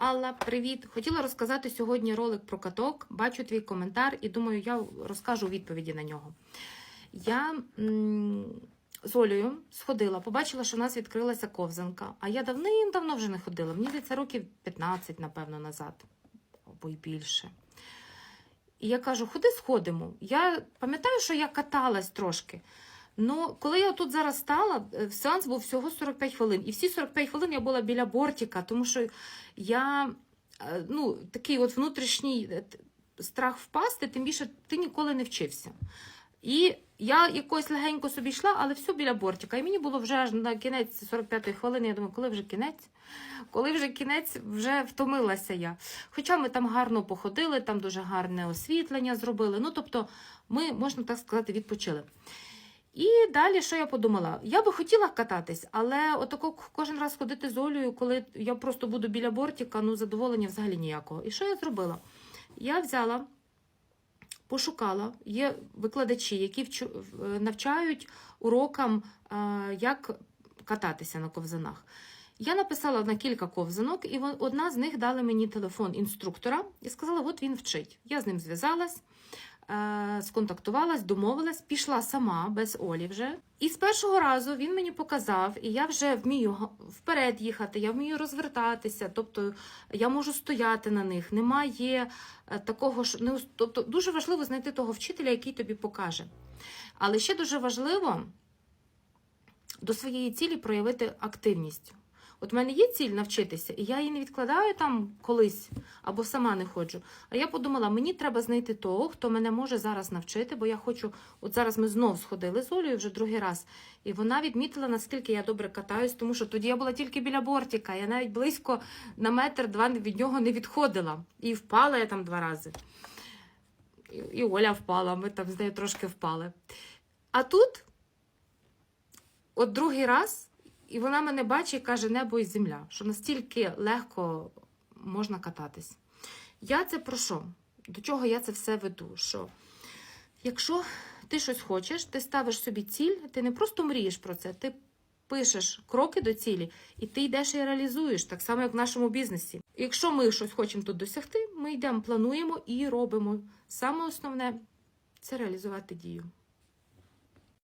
Алла, привіт! Хотіла розказати сьогодні ролик про каток. Бачу твій коментар і думаю, я розкажу відповіді на нього. Я з Олею сходила, побачила, що в нас відкрилася ковзанка. А я давним-давно вже не ходила. Мені здається, років 15, напевно, назад, або й більше. І я кажу, ходи сходимо. Я пам'ятаю, що я каталась трошки. Ну, коли я тут зараз стала, е, сеанс був всього 45 хвилин. І всі 45 хвилин я була біля бортика, тому що я е, ну, такий от внутрішній е, страх впасти, тим більше ти ніколи не вчився. І я якось легенько собі йшла, але все біля бортика. І мені було вже аж на кінець 45-ї хвилини. Я думаю, коли вже кінець? Коли вже кінець, вже втомилася я. Хоча ми там гарно походили, там дуже гарне освітлення зробили. Ну, тобто, ми, можна так сказати, відпочили. І далі, що я подумала? Я би хотіла кататись, але отако кожен раз ходити з Олею, коли я просто буду біля бортика, ну задоволення взагалі ніякого. І що я зробила? Я взяла, пошукала, є викладачі, які навчають урокам, як кататися на ковзанах. Я написала на кілька ковзанок, і одна з них дала мені телефон інструктора і сказала: от він вчить. Я з ним зв'язалась е, сконтактувалась, домовилась, пішла сама без Олі вже. І з першого разу він мені показав, і я вже вмію вперед їхати, я вмію розвертатися, тобто я можу стояти на них. Немає е, такого ж тобто дуже важливо знайти того вчителя, який тобі покаже. Але ще дуже важливо до своєї цілі проявити активність. От в мене є ціль навчитися, і я її не відкладаю там колись або сама не ходжу. А я подумала, мені треба знайти того, хто мене може зараз навчити, бо я хочу. От зараз ми знов сходили з Олею вже другий раз, і вона відмітила, наскільки я добре катаюсь, тому що тоді я була тільки біля бортика. Я навіть близько на метр-два від нього не відходила. І впала я там два рази. І Оля впала, ми там з нею трошки впали. А тут, от другий раз. І вона мене бачить каже небо і земля, що настільки легко можна кататись. Я це про що? До чого я це все веду? Що якщо ти щось хочеш, ти ставиш собі ціль, ти не просто мрієш про це, ти пишеш кроки до цілі, і ти йдеш і реалізуєш, так само, як в нашому бізнесі. Якщо ми щось хочемо тут досягти, ми йдемо, плануємо і робимо. Саме основне це реалізувати дію.